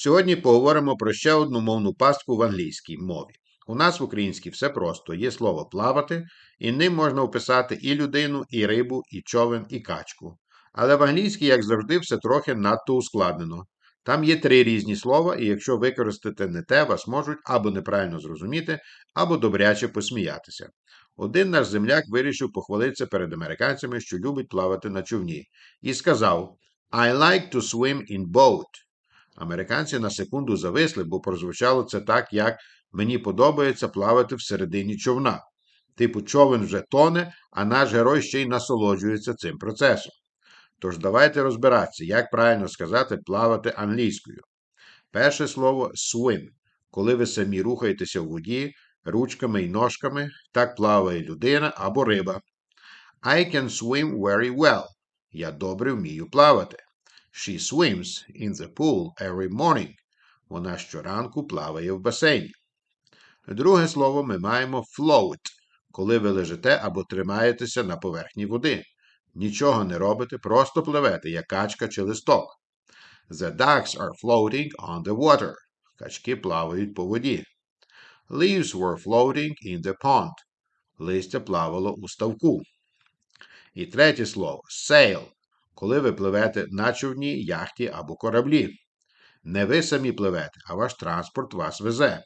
Сьогодні поговоримо про ще одну мовну пастку в англійській мові. У нас в українській все просто є слово плавати, і ним можна описати і людину, і рибу, і човен, і качку. Але в англійській, як завжди, все трохи надто ускладнено. Там є три різні слова, і якщо використати не те, вас можуть або неправильно зрозуміти, або добряче посміятися. Один наш земляк вирішив похвалитися перед американцями, що любить плавати на човні, і сказав: I like to swim in boat. Американці на секунду зависли, бо прозвучало це так, як мені подобається плавати всередині човна. Типу, човен вже тоне, а наш герой ще й насолоджується цим процесом. Тож давайте розбиратися, як правильно сказати плавати англійською. Перше слово swim. Коли ви самі рухаєтеся в воді ручками і ножками, так плаває людина або риба. I can swim very well. Я добре вмію плавати. She swims in the pool every morning. Вона щоранку плаває в басейні. Друге слово ми маємо float, коли ви лежите або тримаєтеся на поверхні води. Нічого не робите, просто пливете, як качка чи листок. The ducks are floating on the water. Качки плавають по воді. Leaves were floating in the pond. Листя плавало у ставку. І третє слово sail, коли ви пливете на човні, яхті або кораблі. Не ви самі пливете, а ваш транспорт вас везе.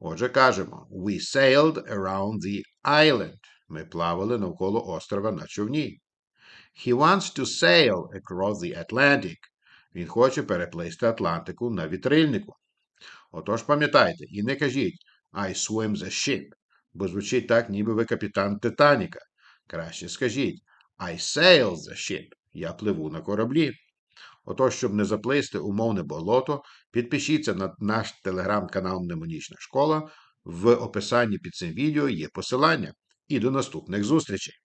Отже, кажемо: We sailed around the island. Ми плавали навколо острова на човні. He wants to sail across the Atlantic. Він хоче переплисти Атлантику на вітрильнику. Отож пам'ятайте, і не кажіть I swim the ship, бо звучить так, ніби ви капітан Титаніка. Краще скажіть I sail the ship. Я пливу на кораблі. Отож, щоб не заплисти умовне болото, підпишіться на наш телеграм-канал Мнемонічна школа. В описанні під цим відео є посилання. І до наступних зустрічей!